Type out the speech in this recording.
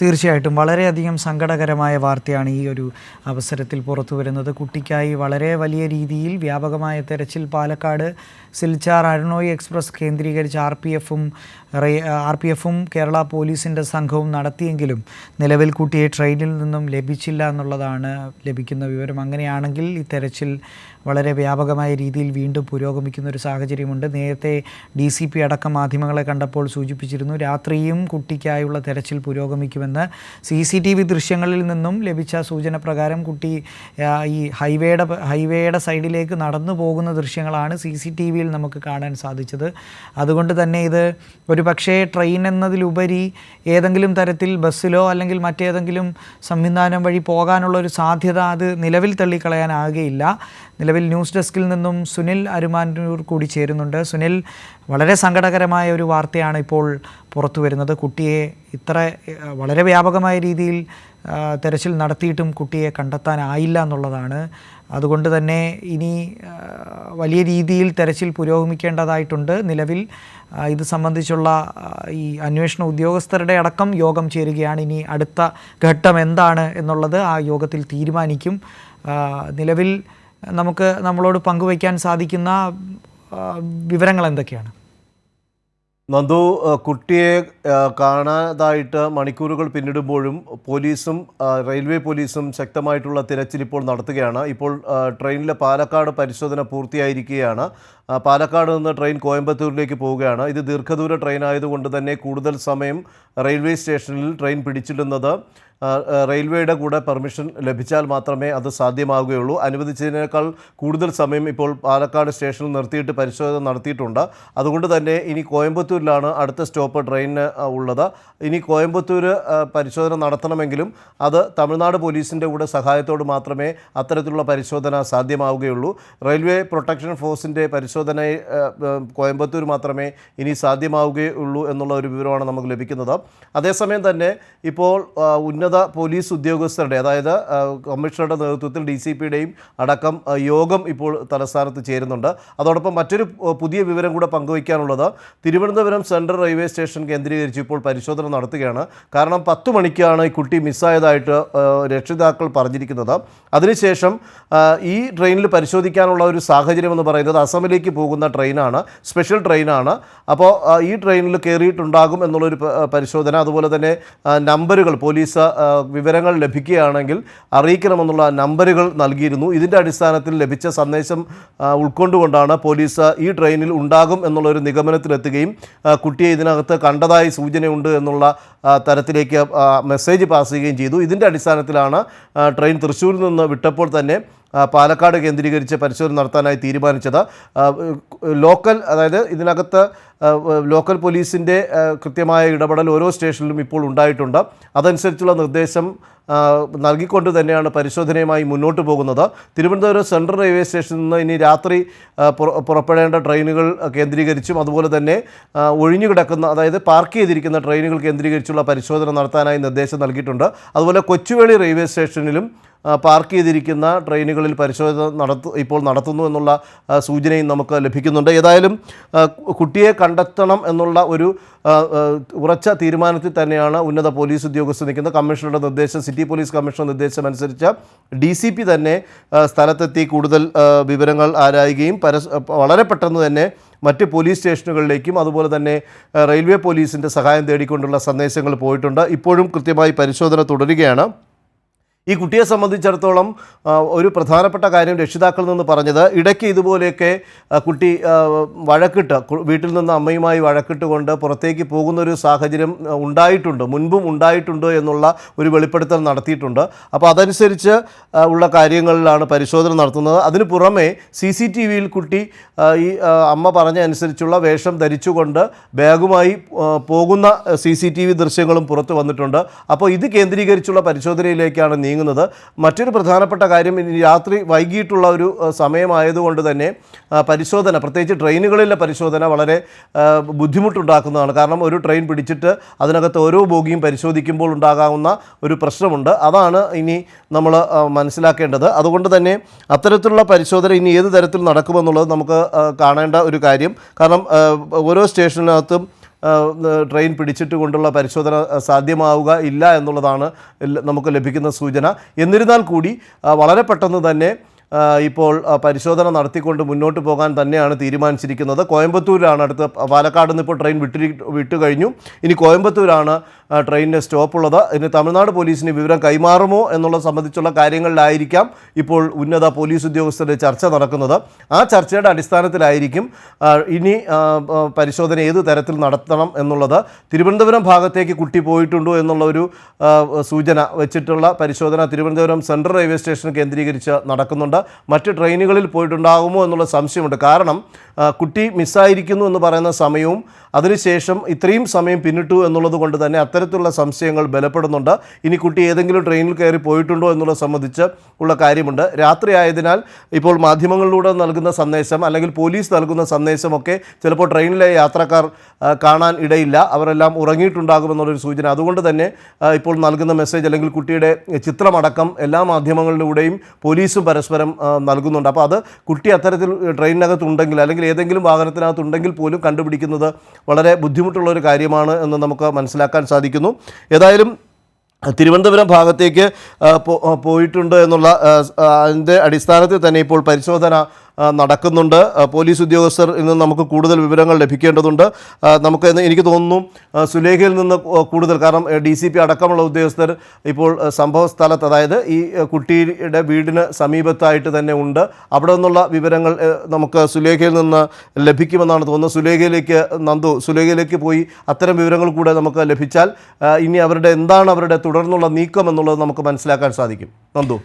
തീർച്ചയായിട്ടും വളരെയധികം സങ്കടകരമായ വാർത്തയാണ് ഈ ഒരു അവസരത്തിൽ പുറത്തു വരുന്നത്. കുട്ടിക്കായി വളരെ വലിയ രീതിയിൽ വ്യാപകമായ തെരച്ചിൽ പാലക്കാട് സിൽച്ചാർ അരുണോയ് എക്സ്പ്രസ് കേന്ദ്രീകരിച്ച് ആർ പി എഫും ആർ പി എഫും കേരള പോലീസിന്റെ സംഘവും നടത്തിയെങ്കിലും നിലവിൽ കുട്ടിയെ ട്രെയിനിൽ നിന്നും ലഭിച്ചില്ല എന്നുള്ളതാണ് ലഭിക്കുന്ന വിവരം. അങ്ങനെയാണെങ്കിൽ ഈ തെരച്ചിൽ വളരെ വ്യാപകമായ രീതിയിൽ വീണ്ടും പുരോഗമിക്കുന്ന ഒരു സാഹചര്യമുണ്ട്. നേരത്തെ ഡി സി പി അടക്കം മാധ്യമങ്ങളെ കണ്ടപ്പോൾ സൂചിപ്പിച്ചിരുന്നു രാത്രിയും കുട്ടിക്കായുള്ള തെരച്ചിൽ പുരോഗമിക്കുമെന്ന് സി സി ടി വി ദൃശ്യങ്ങളിൽ നിന്നും ലഭിച്ച സൂചന പ്രകാരം കുട്ടി ഈ ഹൈവേയുടെ ഹൈവേയുടെ സൈഡിലേക്ക് നടന്നു പോകുന്ന ദൃശ്യങ്ങളാണ് സി സി ടി വിയിൽ നമുക്ക് കാണാൻ സാധിച്ചത്. അതുകൊണ്ട് തന്നെ ഇത് ഒരു പക്ഷേ ട്രെയിൻ എന്നതിലുപരി ഏതെങ്കിലും തരത്തിൽ ബസ്സിലോ അല്ലെങ്കിൽ മറ്റേതെങ്കിലും സംവിധാനം വഴി പോകാനുള്ള ഒരു സാധ്യത അത് നിലവിൽ തള്ളിക്കളയാനാകുകയില്ല നിലവിൽ ന്യൂസ് ഡെസ്കിൽ നിന്നും സുനിൽ അരുമാനൂർ കൂടി ചേരുന്നുണ്ട്. സുനിൽ വളരെ സങ്കടകരമായ ഒരു വാർത്തയാണ് ഇപ്പോൾ പുറത്തു വരുന്നത്. കുട്ടിയെ ഇത്ര വളരെ വ്യാപകമായ രീതിയിൽ തെരച്ചിൽ നടത്തിയിട്ടും കുട്ടിയെ കണ്ടെത്താനായില്ല എന്നുള്ളതാണ്. അതുകൊണ്ട് തന്നെ ഇനി വലിയ രീതിയിൽ തെരച്ചിൽ പുരോഗമിക്കേണ്ടതായിട്ടുണ്ട്. നിലവിൽ ഇത് സംബന്ധിച്ചുള്ള ഈ അന്വേഷണ ഉദ്യോഗസ്ഥരുടെ അടക്കം യോഗം ചേരുകയാണ്. ഇനി അടുത്ത ഘട്ടം എന്താണ് എന്നുള്ളത് ആ യോഗത്തിൽ തീരുമാനിക്കും. നിലവിൽ നമുക്ക് നമ്മളോട് പങ്കുവയ്ക്കാൻ സാധിക്കുന്ന വിവരങ്ങൾ എന്തൊക്കെയാണ് നന്ദു കുട്ടിയെ കാണാതായിട്ട് മണിക്കൂറുകൾ പിന്നിടുമ്പോഴും പോലീസും റെയിൽവേ പോലീസും ശക്തമായിട്ടുള്ള തിരച്ചിൽ ഇപ്പോൾ നടത്തുകയാണ്. ഇപ്പോൾ ട്രെയിനിലെ പാലക്കാട് പരിശോധന പൂർത്തിയായിരിക്കുകയാണ്. പാലക്കാട് നിന്ന് ട്രെയിൻ കോയമ്പത്തൂരിലേക്ക് പോവുകയാണ്. ഇത് ദീർഘദൂര ട്രെയിൻ ആയതുകൊണ്ട് തന്നെ കൂടുതൽ സമയം റെയിൽവേ സ്റ്റേഷനിൽ ട്രെയിൻ പിടിച്ചിടുന്നത് റെയിൽവേയുടെ കൂടെ പെർമിഷൻ ലഭിച്ചാൽ മാത്രമേ അത് സാധ്യമാവുകയുള്ളൂ. അനുവദിച്ചതിനേക്കാൾ കൂടുതൽ സമയം ഇപ്പോൾ പാലക്കാട് സ്റ്റേഷനിൽ നിർത്തിയിട്ട് പരിശോധന നടത്തിയിട്ടുണ്ട്. അതുകൊണ്ട് തന്നെ ഇനി കോയമ്പത്തൂരിലാണ് അടുത്ത സ്റ്റോപ്പ് ട്രെയിനിന് ഉള്ളത്. ഇനി കോയമ്പത്തൂർ പരിശോധന നടത്തണമെങ്കിലും അത് തമിഴ്നാട് പോലീസിന്റെ കൂടെ സഹായത്തോട് മാത്രമേ അത്തരത്തിലുള്ള പരിശോധന സാധ്യമാവുകയുള്ളൂ. റെയിൽവേ പ്രൊട്ടക്ഷൻ ഫോഴ്സിന്റെ പരിശോധന ആ, കോയമ്പത്തൂർ മാത്രമേ ഇനി സാധ്യമാവുകയുള്ളൂ എന്നുള്ള ഒരു വിവരമാണ് നമുക്ക് ലഭിക്കുന്നത്. അതേസമയം തന്നെ ഇപ്പോൾ ഉന്നത പോലീസ് ഉദ്യോഗസ്ഥരുടെ അതായത് കമ്മീഷണറുടെ നേതൃത്വത്തിൽ ഡി സി പിയുടെയും അടക്കം യോഗം ഇപ്പോൾ തലസ്ഥാനത്ത് ചേരുന്നുണ്ട്. അതോടൊപ്പം മറ്റൊരു പുതിയ വിവരം കൂടെ പങ്കുവയ്ക്കാനുള്ളത് തിരുവനന്തപുരം സെൻട്രൽ റെയിൽവേ സ്റ്റേഷൻ കേന്ദ്രീകരിച്ച് ഇപ്പോൾ പരിശോധന നടത്തുകയാണ്. കാരണം പത്ത് മണിക്കാണ് ഈ കുട്ടി മിസ്സായതായിട്ട് രക്ഷിതാക്കൾ പറഞ്ഞിരിക്കുന്നത്. അതിനുശേഷം ഈ ട്രെയിനിൽ പരിശോധിക്കാനുള്ള ഒരു സാഹചര്യം എന്ന് പറയുന്നത് അസമിലേക്ക് പോകുന്ന ട്രെയിനാണ് സ്പെഷ്യൽ ട്രെയിനാണ്. അപ്പോൾ ഈ ട്രെയിനിൽ കയറിയിട്ടുണ്ടാകും എന്നുള്ളൊരു പരിശോധന അതുപോലെ തന്നെ നമ്പറുകൾ പോലീസ് വിവരങ്ങൾ ലഭിക്കുകയാണെങ്കിൽ അറിയിക്കണമെന്നുള്ള നമ്പറുകൾ നൽകിയിരുന്നു. ഇതിന്റെ അടിസ്ഥാനത്തിൽ ലഭിച്ച സന്ദേശം ഉൾക്കൊണ്ടുകൊണ്ടാണ് പോലീസ് ഈ ട്രെയിനിൽ ഉണ്ടാകും എന്നുള്ളൊരു നിഗമനത്തിലെത്തുകയും കുട്ടിയെ ഇതിനകത്ത് കണ്ടതായി സൂചനയുണ്ട് എന്നുള്ള തരത്തിലേക്ക് മെസ്സേജ് പാസ് ചെയ്യുകയും ചെയ്തു. ഇതിന്റെ അടിസ്ഥാനത്തിലാണ് ട്രെയിൻ തൃശ്ശൂരിൽ നിന്ന് വിട്ടപ്പോൾ തന്നെ പാലക്കാട് കേന്ദ്രീകരിച്ച് പരിശോധന നടത്താനായി തീരുമാനിച്ചത്. ലോക്കൽ അതായത് ഇതിനകത്ത് ലോക്കൽ പോലീസിന്റെ കൃത്യമായ ഇടപെടൽ ഓരോ സ്റ്റേഷനിലും ഇപ്പോൾ ഉണ്ടായിട്ടുണ്ട്. അതനുസരിച്ചുള്ള നിർദ്ദേശം നൽകിക്കൊണ്ട് തന്നെയാണ് പരിശോധനയുമായി മുന്നോട്ട് പോകുന്നത്. തിരുവനന്തപുരം സെൻട്രൽ റെയിൽവേ സ്റ്റേഷനിൽ നിന്ന് ഇനി രാത്രി പുറപ്പെടേണ്ട ട്രെയിനുകൾ കേന്ദ്രീകരിച്ചും അതുപോലെ തന്നെ ഒഴിഞ്ഞു കിടക്കുന്ന അതായത് പാർക്ക് ചെയ്തിരിക്കുന്ന ട്രെയിനുകൾ കേന്ദ്രീകരിച്ചുള്ള പരിശോധന നടത്താനായി നിർദ്ദേശം നൽകിയിട്ടുണ്ട്. അതുപോലെ കൊച്ചുവേളി റെയിൽവേ സ്റ്റേഷനിലും പാർക്ക് ചെയ്തിരിക്കുന്ന ട്രെയിനുകളിൽ പരിശോധന നടത്തു ഇപ്പോൾ നടത്തുന്നു എന്നുള്ള സൂചനയും നമുക്ക് ലഭിക്കുന്നുണ്ട്. ഏതായാലും കുട്ടിയെ കണ്ടെത്തണം എന്നുള്ള ഒരു ഉറച്ച തീരുമാനത്തിൽ തന്നെയാണ് ഉന്നത പോലീസ് ഉദ്യോഗസ്ഥർ നിൽക്കുന്നത്. കമ്മീഷണറുടെ നിർദ്ദേശം സിറ്റി പോലീസ് കമ്മീഷണർ നിർദ്ദേശം അനുസരിച്ച് ഡി സി പി തന്നെ സ്ഥലത്തെത്തി കൂടുതൽ വിവരങ്ങൾ ആരായുകയും പരസ് വളരെ പെട്ടെന്ന് തന്നെ മറ്റ് പോലീസ് സ്റ്റേഷനുകളിലേക്കും അതുപോലെ തന്നെ റെയിൽവേ പോലീസിന്റെ സഹായം തേടിക്കൊണ്ടുള്ള സന്ദേശങ്ങൾ പോയിട്ടുണ്ട്. ഇപ്പോഴും കൃത്യമായി പരിശോധന തുടരുകയാണ്. ഈ കുട്ടിയെ സംബന്ധിച്ചിടത്തോളം ഒരു പ്രധാനപ്പെട്ട കാര്യം രക്ഷിതാക്കളിൽ നിന്ന് പറഞ്ഞത് ഇടയ്ക്ക് ഇതുപോലെയൊക്കെ കുട്ടി വഴക്കിട്ട് വീട്ടിൽ നിന്ന് അമ്മയുമായി വഴക്കിട്ട് കൊണ്ട് പുറത്തേക്ക് പോകുന്നൊരു സാഹചര്യം ഉണ്ടായിട്ടുണ്ട് മുൻപും ഉണ്ടായിട്ടുണ്ട് എന്നുള്ള ഒരു വെളിപ്പെടുത്തൽ നടത്തിയിട്ടുണ്ട്. അപ്പോൾ അതനുസരിച്ച് ഉള്ള കാര്യങ്ങളിലാണ് പരിശോധന നടത്തുന്നത്. അതിന് പുറമെ സി സി ടി വിയിൽ കുട്ടി ഈ അമ്മ പറഞ്ഞ അനുസരിച്ചുള്ള വേഷം ധരിച്ചുകൊണ്ട് ബാഗുമായി പോകുന്ന സി സി ടി വി ദൃശ്യങ്ങളും പുറത്ത് വന്നിട്ടുണ്ട്. അപ്പോൾ ഇത് കേന്ദ്രീകരിച്ചുള്ള പരിശോധനയിലേക്കാണ് നീങ്ങുന്നത്. മറ്റൊരു പ്രധാനപ്പെട്ട കാര്യം ഇനി രാത്രി വൈകിട്ടുള്ള ഒരു സമയമായതുകൊണ്ട് തന്നെ പരിശോധന പ്രത്യേകിച്ച് ട്രെയിനുകളിലെ പരിശോധന വളരെ ബുദ്ധിമുട്ടുണ്ടാക്കുന്നതാണ്. കാരണം ഒരു ട്രെയിൻ പിടിച്ചിട്ട് അതിനകത്ത് ഓരോ ബോഗിയും പരിശോധിക്കുമ്പോൾ ഉണ്ടാകാവുന്ന ഒരു പ്രശ്നമുണ്ട്. അതാണ് ഇനി നമ്മൾ മനസ്സിലാക്കേണ്ടത്. അതുകൊണ്ട് തന്നെ അത്തരത്തിലുള്ള പരിശോധന ഇനി ഏത് തരത്തിൽ നടക്കുമെന്നുള്ളത് നമുക്ക് കാണേണ്ട ഒരു കാര്യം. കാരണം ഓരോ സ്റ്റേഷനകത്തും ട്രെയിൻ പിടിച്ചിട്ട് കൊണ്ടുള്ള പരിശോധന സാധ്യമാവുക ഇല്ല എന്നുള്ളതാണ് നമുക്ക് ലഭിക്കുന്ന സൂചന. എന്നിരുന്നാൽ കൂടി വളരെ പെട്ടെന്ന് തന്നെ ഇപ്പോൾ പരിശോധന നടത്തിക്കൊണ്ട് മുന്നോട്ട് പോകാൻ തന്നെയാണ് തീരുമാനിച്ചിരിക്കുന്നത്. കോയമ്പത്തൂരിലാണ് അടുത്ത പാലക്കാട് നിന്ന് ഇപ്പോൾ ട്രെയിൻ വിട്ടി വിട്ടു കഴിഞ്ഞു. ഇനി കോയമ്പത്തൂരാണ് ട്രെയിനിന്റെ ട്രെയിനിന് സ്റ്റോപ്പ് ഉള്ളത് ഇനി തമിഴ്നാട് പോലീസിന് വിവരം കൈമാറുമോ എന്നുള്ളത് സംബന്ധിച്ചുള്ള കാര്യങ്ങളിലായിരിക്കാം ഇപ്പോൾ ഉന്നത പോലീസ് ഉദ്യോഗസ്ഥരുടെ ചർച്ച നടക്കുന്നത്. ആ ചർച്ചയുടെ അടിസ്ഥാനത്തിലായിരിക്കും ഇനി പരിശോധന ഏത് തരത്തിൽ നടത്തണം എന്നുള്ളത്. തിരുവനന്തപുരം ഭാഗത്തേക്ക് കുട്ടി പോയിട്ടുണ്ടോ എന്നുള്ള ഒരു സൂചന വെച്ചിട്ടുള്ള പരിശോധന തിരുവനന്തപുരം സെൻട്രൽ റെയിൽവേ സ്റ്റേഷൻ കേന്ദ്രീകരിച്ച് നടക്കുന്നുണ്ട്. മറ്റ് ട്രെയിനുകളിൽ പോയിട്ടുണ്ടാകുമോ എന്നുള്ള സംശയമുണ്ട്. കാരണം കുട്ടി മിസ്സായിരിക്കുന്നു എന്ന് പറയുന്ന സമയവും അതിനുശേഷം ഇത്രയും സമയം പിന്നിട്ടു എന്നുള്ളത് കൊണ്ട് തന്നെ അത്തരത്തിലുള്ള സംശയങ്ങൾ ബലപ്പെടുന്നുണ്ട്. ഇനി കുട്ടി ഏതെങ്കിലും ട്രെയിനിൽ കയറി പോയിട്ടുണ്ടോ എന്നുള്ള സംബന്ധിച്ച് ഉള്ള കാര്യമുണ്ട്. രാത്രി ആയതിനാൽ ഇപ്പോൾ മാധ്യമങ്ങളിലൂടെ നൽകുന്ന സന്ദേശം അല്ലെങ്കിൽ പോലീസ് നൽകുന്ന സന്ദേശമൊക്കെ ചിലപ്പോൾ ട്രെയിനിലെ യാത്രക്കാർ കാണാൻ ഇടയില്ല. അവരെല്ലാം ഉറങ്ങിയിട്ടുണ്ടാകുമെന്നുള്ളൊരു സൂചന. അതുകൊണ്ട് തന്നെ ഇപ്പോൾ നൽകുന്ന മെസ്സേജ് അല്ലെങ്കിൽ കുട്ടിയുടെ ചിത്രമടക്കം എല്ലാ മാധ്യമങ്ങളിലൂടെയും പോലീസും പരസ്പരം ആ, നൽകുന്നുണ്ട്. അപ്പോൾ അത് കുട്ടി അത്തരത്തിൽ ട്രെയിനിനകത്ത് ഉണ്ടെങ്കിൽ അല്ലെങ്കിൽ ഏതെങ്കിലും വാഹനത്തിനകത്തുണ്ടെങ്കിൽ പോലും കണ്ടുപിടിക്കുന്നത് വളരെ ബുദ്ധിമുട്ടുള്ള ഒരു കാര്യമാണ് എന്ന് നമുക്ക് മനസ്സിലാക്കാൻ സാധിക്കുന്നു. ഏതായാലും തിരുവനന്തപുരം ഭാഗത്തേക്ക് പോയിട്ടുണ്ട് എന്നുള്ള അതിന്റെ അടിസ്ഥാനത്തിൽ തന്നെ ഇപ്പോൾ പരിശോധന നടക്കുന്നുണ്ട്. പോലീസ് ഉദ്യോഗസ്ഥർ ഇന്ന് നമുക്ക് കൂടുതൽ വിവരങ്ങൾ ലഭിക്കേണ്ടതുണ്ട്. നമുക്ക് എനിക്ക് തോന്നുന്നു സുലേഖയിൽ നിന്ന് കൂടുതൽ കാരണം ഡി സി പി അടക്കമുള്ള ഉദ്യോഗസ്ഥർ ഇപ്പോൾ സംഭവ സ്ഥലത്ത് അതായത് ഈ കുട്ടിയുടെ വീടിന് സമീപത്തായിട്ട് തന്നെ ഉണ്ട്. അവിടെ നിന്നുള്ള വിവരങ്ങൾ നമുക്ക് സുലേഖയിൽ നിന്ന് ലഭിക്കുമെന്നാണ് തോന്നുന്നത്. സുലേഖയിലേക്ക് നന്ദു സുലേഖയിലേക്ക് പോയി അത്തരം വിവരങ്ങൾ കൂടെ നമുക്ക് ലഭിച്ചാൽ ഇനി അവരുടെ എന്താണ് അവരുടെ തുടർന്നുള്ള നീക്കം എന്നുള്ളത് നമുക്ക് മനസ്സിലാക്കാൻ സാധിക്കും. നന്ദു.